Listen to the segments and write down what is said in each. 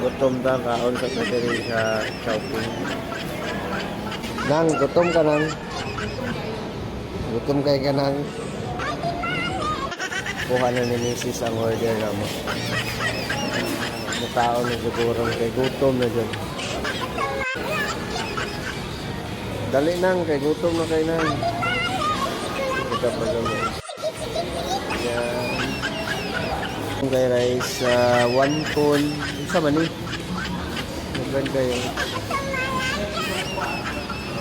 gutom ta kaon sa diri sa shopping. Nang gutom ka nang. Gutom kay ka nang. Kuha na ni Mrs. ang order na mo. Mutaon na siguro kay gutom na dyan. Dali nang kay gutom na kay nang. Kita pa naman. Yan. Kay rice, uh, one ton. Isa man eh. Maganda yun.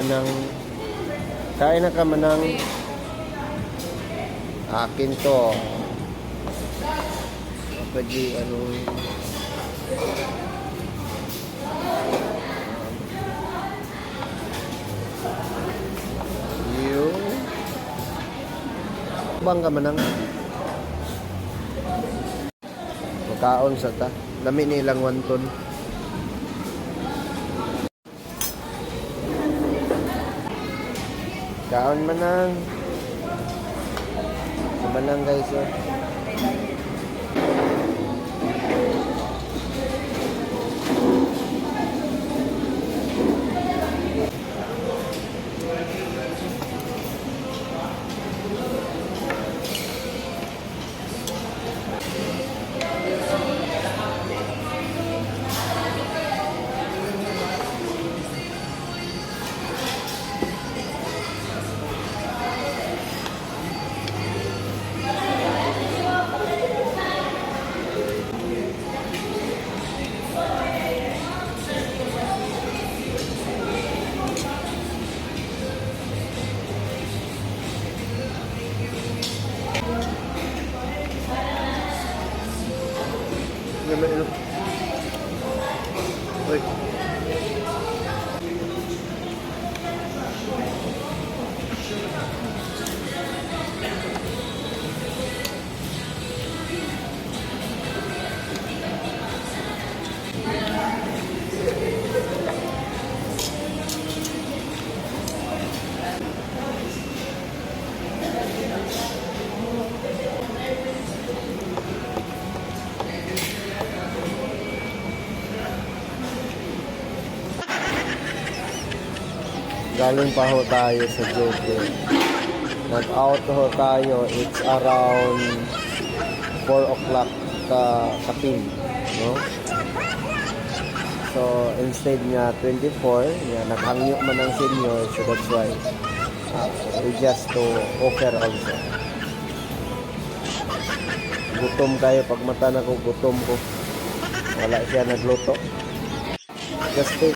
Anang, kain na ka manang akin to. Pwede ano. Bang ka? Makaon sa ta. Lami nilang wanton. Kaon. Sa manang guys oh. Uy. Galing pa ho tayo sa Joker. Nag-out ho tayo. It's around 4 o'clock ka kapin. No? So, instead nga 24, nga, naghangyo man ang senior, so that's why uh, we just to offer also. Gutom kayo, pag mata na ko, gutom ko. Wala siya nagluto. Just take